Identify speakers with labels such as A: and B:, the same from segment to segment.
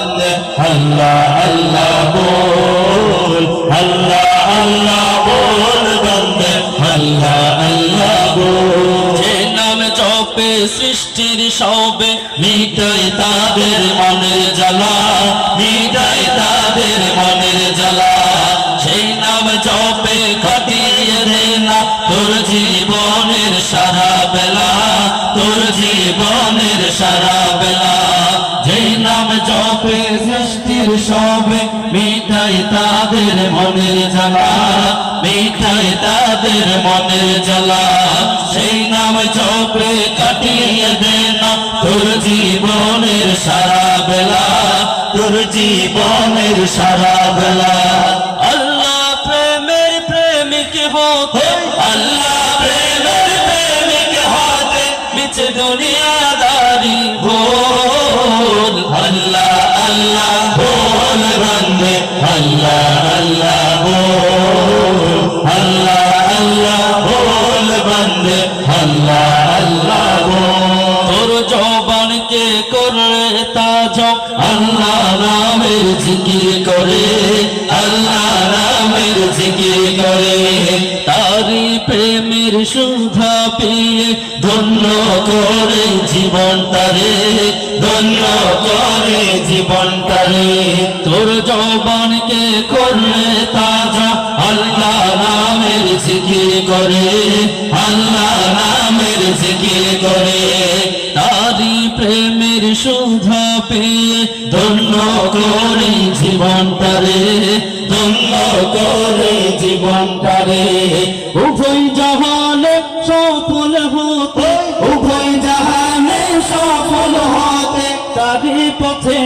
A: আল্লাহ আল্লাহ বল, আল্লাহ আল্লাহ বল সৃষ্টির সবে মিটাই তাদের মনে জ্বালা, মিটাই তাদের মনের সবে তাদের মনের জ্বালা তাদের মনের জ্বালা। সেই নাম কাটিয়ে দে না তোর জীবনের সারা বেলা, তোর জীবনের সারা বেলা। আল্লাহ প্রেমের প্রেমিক হতে, আল্লাহ প্রেমের প্রেমিক হতে দুনিয়াদারি নামের জিকির করে, আল্লাহ নামের জিকির করে। তারি প্রেমের সুধা পেয়ে ধন্য করে জীবন তারে, ধন্য করে জীবন তারে। তোর জবানকে করলে তাজা আল্লাহ নামের জিকির করে, আল্লাহ নামের জিকির করে। পেয়ে ধন্য করে জীবন তারে ধন্য করে জীবন তারে উভয় জাহানে সফল হতে, উভয় জাহানে সফল হতে তারি পথে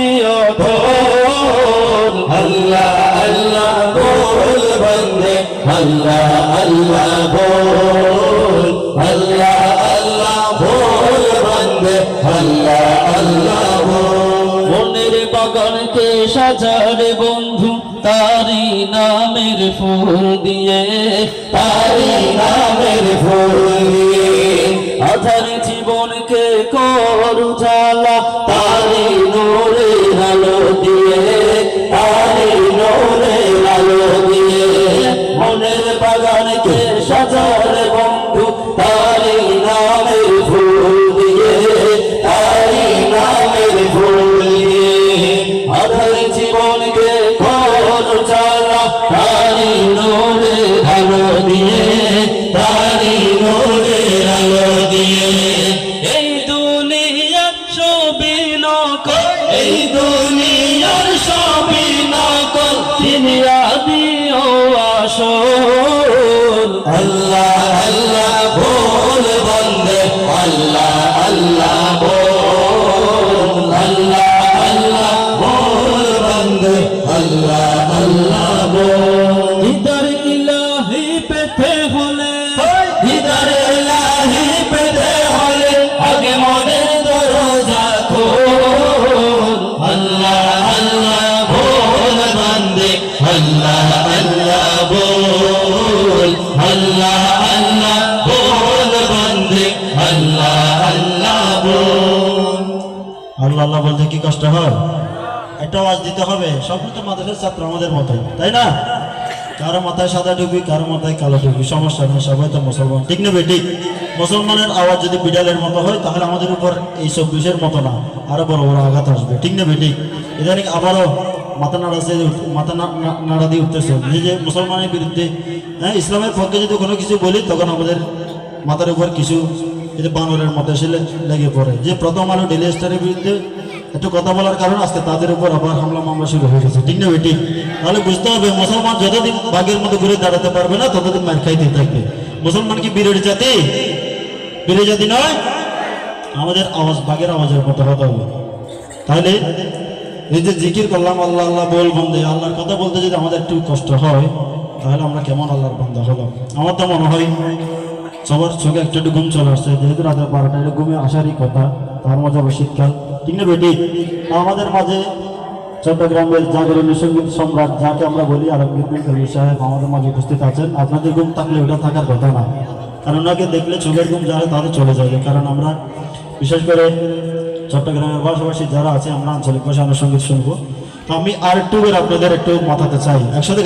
A: আল্লাহ আল্লাহ বল বন্দে, আল্লাহ আল্লাহ বল। আল্লাহ আল্লাহ বল বন্দে, আল্লাহ বাগানকে সাজারে বন্ধু তারি নামের ফুল দিয়ে তারি নামের আসল আল্লাহ আল্লাহ ভোল বন্দে আল্লাহ। আল্লাহ
B: বলতে কি কষ্ট হয়? একটা আওয়াজ দিতে হবে সবই তো মাদ্রাসার ছাত্র আমাদের মতোই, তাই না? কারও মাথায় সাদা টুপি, কারও মাথায় কালো টুপি, সমস্যা নেই, সবাই তো মুসলমান, ঠিক নেবে ঠিক? মুসলমানের আওয়াজ যদি বিড়ালের মতো হয়, তাহলে আমাদের উপর এই সব বিষয়ের মতো না, আরও বড় বড় আঘাত আসবে, ঠিক নেবে ঠিক? ইদানিং আবারও মাথা নাড়া উঠ- মাথা না- না- নাড়া দিয়ে উঠতেছে যে যে মুসলমানের বিরুদ্ধে হ্যাঁ ইসলামের পক্ষে যদি কোনো কিছু বলি, তখন আমাদের মাথার উপর কিছু যদি বানরের মতো এসে লেগে পড়ে। যে প্রথম আলো ডেলি স্টারের বিরুদ্ধে একটু কথা বলার কারণ আজকে তাদের উপর আবার হামলা মামলা শুরু হয়ে গেছে। ঠিক না বেটি? তাহলে বুঝতে হবে, মুসলমান যতদিন বাঘের মতো ঘুরে দাঁড়াতে পারবে না, ততদিন মার খাইতে থাকবে। মুসলমান কি বীরের জাতি? বীরের জাতি নয়। আমাদের আওয়াজ বাঘের আওয়াজের মতো হতে হবে। তাহলে এই যে জিকির করলাম, আল্লাহ আল্লাহ বল বন্ধে আল্লাহর কথা বলতে যদি আমাদের একটু কষ্ট হয়, তাহলে আমরা কেমন আল্লাহর বন্ধ হলাম? আমার তো মনে হয় সবার চোখে একটা একটু ঘুম চলে আসছে। যেহেতু রাতের বারোটা, এটা ঘুমে আসারই কথা। তার মাঝে আবার শীতকাল। ঠিক না বেটি? আমাদের মাঝে চট্টগ্রামের জাগরণী সংগীত সম্রাট, যাকে আমরা বলি আলমগীর বিন কবির সাহেব, আমাদের মাঝে উপস্থিত আছেন। আপনাদের ঘুম থাকলে ওটা থাকার কথা না। কারণ ওনাকে দেখলে চোখের ঘুম যারা তাদের চলে যাবে। কারণ আমরা, বিশেষ করে চট্টগ্রামের পাশাপাশি যারা আছে, আমরা আঞ্চলিক ভাষা আমরা সংগীত শুনব। তো আমি আর একটু আপনাদের একটু মাথাতে চাই। একসাথে